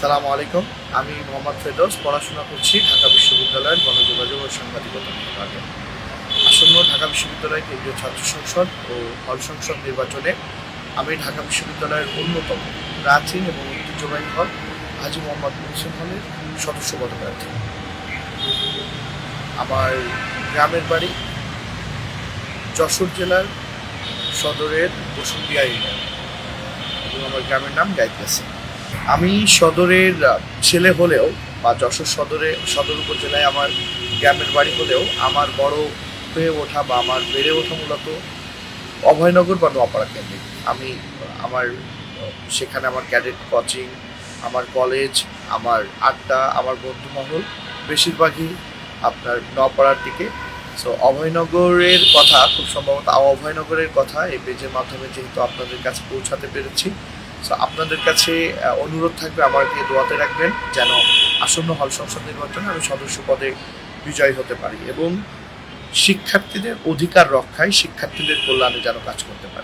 সালামু আলাইকুম। আমি মোহাম্মদ ফেরদৌস, পড়াশোনা করছি ঢাকা বিশ্ববিদ্যালয়ের গণযোগাযোগ ও সাংবাদিকতা বিভাগে। আসন্ন ঢাকা বিশ্ববিদ্যালয় কেন্দ্রীয় ছাত্র সংসদ ও হল সংসদ নির্বাচনে আমি ঢাকা বিশ্ববিদ্যালয়ের অন্যতম প্রাচীন এবং ঐতিহ্যবাহী হল হাজি মোহাম্মদ মুহসিন হলের সদস্য পদপ্রার্থী। আমার গ্রামের বাড়ি যশোর জেলার সদরের বসুন্ধিয়া ইউনিয়ন। এবং আমার গ্রামের নাম গাইতেছে আমি সদরের ছেলে হলেও বা যশোর সদরে, সদর উপজেলায় আমার গ্রামের বাড়ি হলেও আমার বড় হয়ে ওঠা বা আমার বেড়ে ওঠা মূলত অভয়নগর বা নোয়াপাড়া কেন্দ্রিক। আমি আমার সেখানে আমার ক্যাডেট কোচিং, আমার কলেজ, আমার আড্ডা, আমার বন্ধু মহল বেশিরভাগই আপনার নোয়াপাড়ার দিকে। সো অভয়নগরের কথা খুব সম্ভবত, অভয়নগরের কথা এই পেজের মাধ্যমে যেহেতু আপনাদের কাছে পৌঁছাতে পেরেছি। সো আপনাদের কাছে অনুরোধ থাকবে আমাকে দোয়াতে রাখবেন যেন আসন্ন হল সংসদ নির্বাচনে আমি সদস্য পদে বিজয়ী হতে পারি এবং শিক্ষার্থীদের অধিকার রক্ষায় শিক্ষার্থীদের কল্যাণে যেন কাজ করতে পারি।